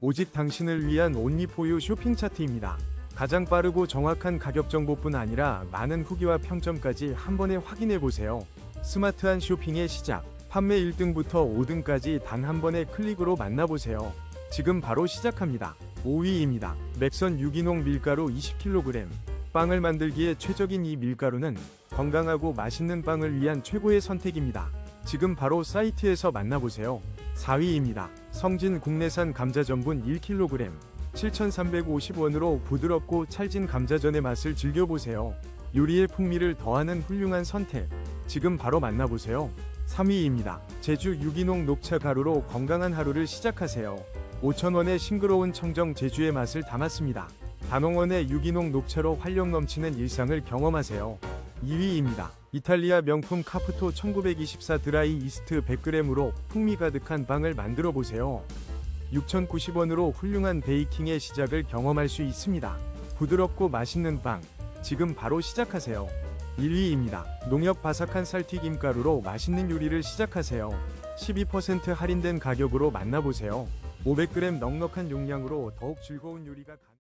오직 당신을 위한 온리포유 쇼핑 차트입니다. 가장 빠르고 정확한 가격 정보뿐 아니라 많은 후기와 평점까지 한 번에 확인해 보세요. 스마트한 쇼핑의 시작. 판매 1등부터 5등까지 단 한 번의 클릭으로 만나보세요. 지금 바로 시작합니다. 5위입니다. 맥선 유기농 밀가루 20kg. 빵을 만들기에 최적인 이 밀가루는 건강하고 맛있는 빵을 위한 최고의 선택입니다. 지금 바로 사이트에서 만나보세요. 4위입니다. 성진 국내산 감자 전분 1kg. 7,350원으로 부드럽고 찰진 감자전의 맛을 즐겨보세요. 요리의 풍미를 더하는 훌륭한 선택. 지금 바로 만나보세요. 3위입니다. 제주 유기농 녹차 가루로 건강한 하루를 시작하세요. 5,000원의 싱그러운 청정 제주의 맛을 담았습니다. 단홍원의 유기농 녹차로 활력 넘치는 일상을 경험하세요. 2위입니다. 이탈리아 명품 카프토 1924 드라이 이스트 100g으로 풍미 가득한 빵을 만들어 보세요. 6,090원으로 훌륭한 베이킹의 시작을 경험할 수 있습니다. 부드럽고 맛있는 빵, 지금 바로 시작하세요. 1위입니다. 농협 바삭한 쌀튀김 가루로 맛있는 요리를 시작하세요. 12% 할인된 가격으로 만나보세요. 500g 넉넉한 용량으로 더욱 즐거운 요리가 가능